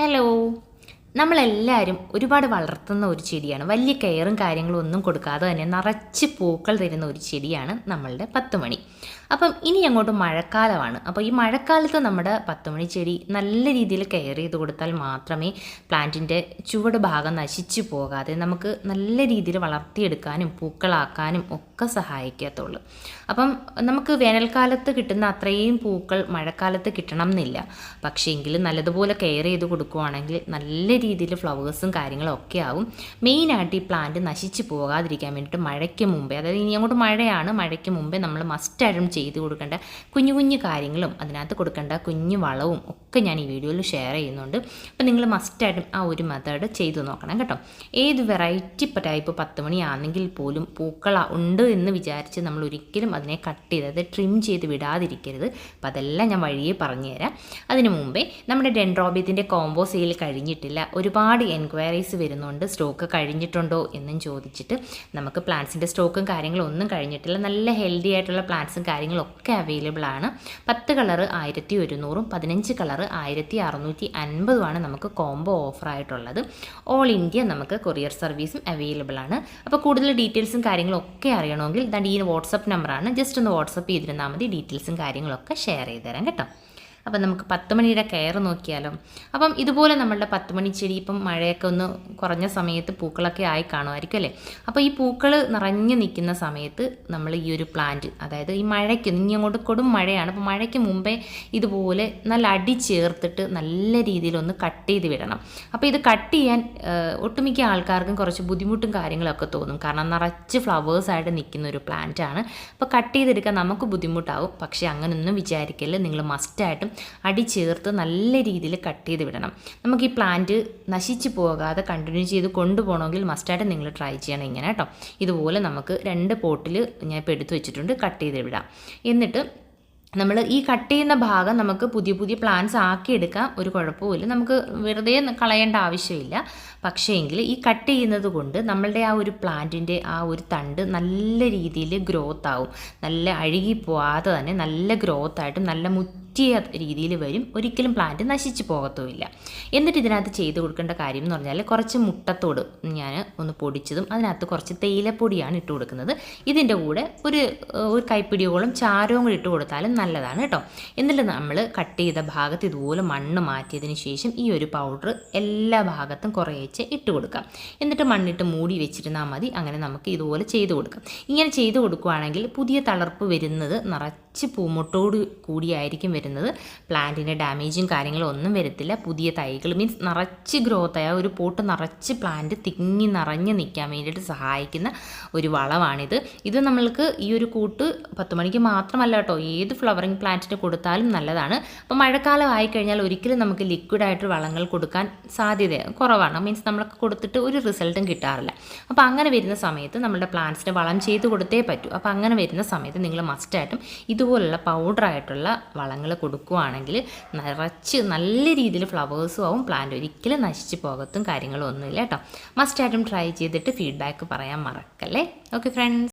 Hello. നമ്മളെല്ലാവരും ഒരുപാട് വളർത്തുന്ന ഒരു ചെടിയാണ്. വലിയ കെയറും കാര്യങ്ങളും ഒന്നും കൊടുക്കാതെ തന്നെ നിറച്ച് പൂക്കൾ തരുന്ന ഒരു ചെടിയാണ് നമ്മളുടെ പത്തുമണി. അപ്പം ഇനി അങ്ങോട്ട് മഴക്കാലമാണ്. അപ്പോൾ ഈ മഴക്കാലത്ത് നമ്മുടെ പത്തുമണി ചെടി നല്ല രീതിയിൽ കെയർ ചെയ്ത് കൊടുത്താൽ മാത്രമേ പ്ലാന്റിന്റെ ചുവട് ഭാഗം നശിച്ചു പോകാതെ നമുക്ക് നല്ല രീതിയിൽ വളർത്തിയെടുക്കാനും പൂക്കളാക്കാനും ഒക്കെ സഹായിക്കത്തുള്ളൂ. അപ്പം നമുക്ക് വേനൽക്കാലത്ത് കിട്ടുന്ന അത്രയും പൂക്കൾ മഴക്കാലത്ത് കിട്ടണം എന്നില്ല. പക്ഷേ എങ്കിലും നല്ലതുപോലെ കെയർ ചെയ്ത് കൊടുക്കുവാണെങ്കിൽ നല്ല രീതിയിൽ ഫ്ലവേഴ്സും കാര്യങ്ങളും ഒക്കെ ആവും. മെയിനായിട്ട് ഈ പ്ലാന്റ് നശിച്ചു പോകാതിരിക്കാൻ വേണ്ടിയിട്ട് മഴയ്ക്ക് മുമ്പേ അതായത് ഇനി അങ്ങോട്ട് മഴയാണ് മഴയ്ക്ക് മുമ്പേ നമ്മൾ മസ്റ്റായിട്ടും ചെയ്ത് കൊടുക്കേണ്ട കുഞ്ഞു കുഞ്ഞു കാര്യങ്ങളും അതിനകത്ത് കൊടുക്കേണ്ട കുഞ്ഞു വളവും ഒക്കെ ഞാൻ ഈ വീഡിയോയിൽ ഷെയർ ചെയ്യുന്നുണ്ട്. അപ്പോൾ നിങ്ങൾ മസ്റ്റായിട്ടും ആ ഒരു മെത്തേഡ് ചെയ്ത് നോക്കണം കേട്ടോ. ഏത് വെറൈറ്റി ടൈപ്പ് പത്ത് മണിയാണെങ്കിൽ പോലും പൂക്കള ഉണ്ട് എന്ന് വിചാരിച്ച് നമ്മൾ ഒരിക്കലും അതിനെ കട്ട് ചെയ്ത് ട്രിം ചെയ്ത് വിടാതിരിക്കരുത്. അപ്പോൾ അതെല്ലാം ഞാൻ വഴിയെ പറഞ്ഞുതരാം. അതിനു മുമ്പേ നമ്മുടെ ഡെൻഡ്രോബിയത്തിന്റെ കോംബോ സെയിൽ കഴിഞ്ഞിട്ടില്ല. ഒരുപാട് എൻക്വയറീസ് വരുന്നുണ്ട്. സ്റ്റോക്ക് കഴിഞ്ഞിട്ടുണ്ടോ എന്നും ചോദിച്ചിട്ട് നമുക്ക് പ്ലാന്റ്സിന്റെ സ്റ്റോക്കും കാര്യങ്ങളും ഒന്നും കഴിഞ്ഞിട്ടില്ല. നല്ല ഹെൽത്തി ആയിട്ടുള്ള പ്ലാന്റ്സും കാര്യങ്ങളും ഒക്കെ അവൈലബിൾ ആണ്. പത്ത് കളർ ആയിരത്തി ഒരുന്നൂറും പതിനഞ്ച് കളർ ആയിരത്തി അറുന്നൂറ്റി അൻപതുമാണ് നമുക്ക് കോംബോ ഓഫറായിട്ടുള്ളത് ഓൾ ഇന്ത്യ നമുക്ക് കൊറിയർ സർവീസും അവൈലബിൾ ആണ്. അപ്പോൾ കൂടുതൽ ഡീറ്റെയിൽസും കാര്യങ്ങളും ഒക്കെ അറിയണമെങ്കിൽ ദാണ്ട് ഈ വാട്സപ്പ് നമ്പറാണ്. ജസ്റ്റ് ഒന്ന് വാട്സപ്പ് ചെയ്തിരുന്നാൽ മതി. ഡീറ്റെയിൽസും കാര്യങ്ങളൊക്കെ ഷെയർ ചെയ്ത് തരാം കേട്ടോ. അപ്പം നമുക്ക് പത്ത് മണിയുടെ കെയർ നോക്കിയാലോ. അപ്പം ഇതുപോലെ നമ്മളുടെ പത്ത് മണി ചെടി ഇപ്പം മഴയൊക്കെ ഒന്ന് കുറഞ്ഞ സമയത്ത് പൂക്കളൊക്കെ ആയി കാണുമായിരിക്കും അല്ലേ? അപ്പോൾ ഈ പൂക്കൾ നിറഞ്ഞു നിൽക്കുന്ന സമയത്ത് നമ്മൾ ഈ ഒരു പ്ലാന്റ് അതായത് ഈ മഴയ്ക്ക് ഇനി അങ്ങോട്ട് കൊടും മഴയാണ്. അപ്പോൾ മഴയ്ക്ക് മുമ്പേ ഇതുപോലെ നല്ല അടി ചേർത്തിട്ട് നല്ല രീതിയിലൊന്ന് കട്ട് ചെയ്ത് വിടണം. അപ്പോൾ ഇത് കട്ട് ചെയ്യാൻ ഒട്ടുമിക്ക ആൾക്കാർക്കും കുറച്ച് ബുദ്ധിമുട്ടും കാര്യങ്ങളൊക്കെ തോന്നും. കാരണം നിറച്ച് ഫ്ലവേഴ്സായിട്ട് നിൽക്കുന്ന ഒരു പ്ലാന്റ് ആണ്. അപ്പോൾ കട്ട് ചെയ്തെടുക്കാൻ നമുക്ക് ബുദ്ധിമുട്ടാവും. പക്ഷേ അങ്ങനെയൊന്നും വിചാരിക്കൽ നിങ്ങൾ മസ്റ്റായിട്ടും അടി ചേർത്ത് നല്ല രീതിയിൽ കട്ട് ചെയ്ത് വിടണം. നമുക്ക് ഈ പ്ലാന്റ് നശിച്ചു പോകാതെ കണ്ടിന്യൂ ചെയ്ത് കൊണ്ടുപോകണമെങ്കിൽ മസ്റ്റായിട്ട് നിങ്ങൾ ട്രൈ ചെയ്യണം ഇങ്ങനെ കേട്ടോ. ഇതുപോലെ നമുക്ക് രണ്ട് പോട്ടിൽ ഞാൻ ഇപ്പോൾ എടുത്തു വെച്ചിട്ടുണ്ട് കട്ട് ചെയ്ത് വിടാം. എന്നിട്ട് നമ്മൾ ഈ കട്ട് ചെയ്യുന്ന ഭാഗം നമുക്ക് പുതിയ പുതിയ പ്ലാന്റ്സ് ആക്കിയെടുക്കാം ഒരു കുഴപ്പമില്ല നമുക്ക് വെറുതെ കളയേണ്ട ആവശ്യമില്ല. പക്ഷേ എങ്കിൽ ഈ കട്ട് ചെയ്യുന്നത് കൊണ്ട് നമ്മളുടെ ആ ഒരു പ്ലാന്റിന്റെ ആ ഒരു തണ്ട് നല്ല രീതിയിൽ ഗ്രോത്ത് ആവും. നല്ല അഴുകി പോവാതെ തന്നെ നല്ല ഗ്രോത്ത് ആയിട്ട് നല്ല മുറ്റിയ രീതിയിൽ വരും. ഒരിക്കലും പ്ലാന്റ് നശിച്ചു പോകത്തുമില്ല. എന്നിട്ട് ഇതിനകത്ത് ചെയ്ത് കൊടുക്കേണ്ട കാര്യം എന്ന് പറഞ്ഞാൽ കുറച്ച് മുട്ടത്തോട് ഞാൻ ഒന്ന് പൊടിച്ചതും അതിനകത്ത് കുറച്ച് തേയിലപ്പൊടിയാണ് ഇട്ട് കൊടുക്കുന്നത്. ഇതിന്റെ കൂടെ ഒരു ഒരു കൈപ്പിടിയോളം ചാരവും കൂടി ഇട്ട് കൊടുത്താലും നല്ലതാണ് കേട്ടോ. എന്നിട്ട് നമ്മൾ കട്ട് ചെയ്ത ഭാഗത്ത് ഇതുപോലെ മണ്ണ് മാറ്റിയതിന് ശേഷം ഈ ഒരു പൗഡർ എല്ലാ ഭാഗത്തും കുറേച്ച് ഇട്ട് കൊടുക്കാം. എന്നിട്ട് മണ്ണിട്ട് മൂടി വെച്ചിരുന്നാൽ മതി. അങ്ങനെ നമുക്ക് ഇതുപോലെ ചെയ്ത് കൊടുക്കാം. ഇങ്ങനെ ചെയ്ത് കൊടുക്കുകയാണെങ്കിൽ പുതിയ തളർപ്പ് വരുന്നത് നിറച്ച് പൂമുട്ടോട് കൂടിയായിരിക്കും വരുന്നത്. പ്ലാന്റിന്റെ ഡാമേജും കാര്യങ്ങളും ഒന്നും വരത്തില്ല. പുതിയ തൈകൾ മീൻസ് നിറച്ച് ഗ്രോത്ത് ആയ ഒരു പോട്ട് നിറച്ച് പ്ലാന്റ് തിങ്ങി നിറഞ്ഞ് നിൽക്കാൻ വേണ്ടിയിട്ട് സഹായിക്കുന്ന ഒരു വളമാണിത്. ഇത് നമ്മൾക്ക് ഈ ഒരു കൂട്ട് പത്ത് മണിക്ക് മാത്രമല്ല കേട്ടോ ഏത് ഫ്ലവറിങ് പ്ലാന്റിന് കൊടുത്താലും നല്ലതാണ്. അപ്പോൾ മഴക്കാലം ആയിക്കഴിഞ്ഞാൽ ഒരിക്കലും നമുക്ക് ലിക്വിഡായിട്ട് വളങ്ങൾ കൊടുക്കാൻ സാധ്യത കുറവാണ്. മീൻസ് നമ്മളൊക്കെ കൊടുത്തിട്ട് ഒരു റിസൾട്ടും കിട്ടാറില്ല. അപ്പോൾ അങ്ങനെ വരുന്ന സമയത്ത് നമ്മുടെ പ്ലാന്റ്സിന് വളം ചെയ്ത് കൊടുത്തേ പറ്റൂ. അപ്പോൾ അങ്ങനെ വരുന്ന സമയത്ത് നിങ്ങൾ മസ്റ്റായിട്ടും ഇതുപോലുള്ള പൗഡറായിട്ടുള്ള വളങ്ങൾ കൊടുക്കുകയാണെങ്കിൽ നിറച്ച് നല്ല രീതിയിൽ ഫ്ലവേഴ്സും ആവും. പ്ലാന്റ് ഒരിക്കലും നശിച്ച് പോകത്തും കാര്യങ്ങളും ഒന്നുമില്ല കേട്ടോ മസ്റ്റായിട്ടും ട്രൈ ചെയ്തിട്ട് ഫീഡ്ബാക്ക് പറയാൻ മറക്കല്ലേ? Okay friends